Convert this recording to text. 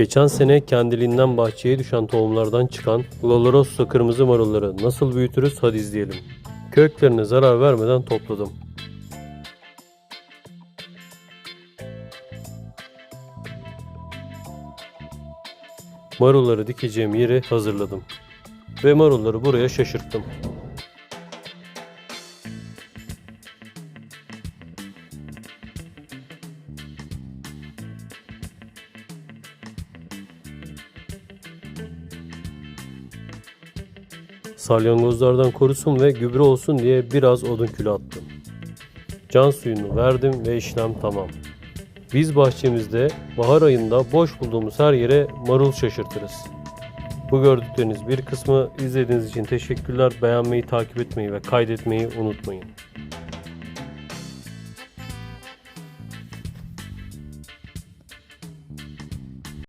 Geçen sene kendiliğinden bahçeye düşen tohumlardan çıkan Glolorosa kırmızı marulları nasıl büyütürüz hadi izleyelim. Köklerine zarar vermeden topladım. Marulları dikeceğim yeri hazırladım. Ve marulları buraya şaşırttım. Salyangozlardan korusun ve gübre olsun diye biraz odun külü attım. Can suyunu verdim ve işlem tamam. Biz bahçemizde bahar ayında boş bulduğumuz her yere marul şaşırtırız. Bu gördükleriniz bir kısmı izlediğiniz için teşekkürler. Beğenmeyi, takip etmeyi ve kaydetmeyi unutmayın.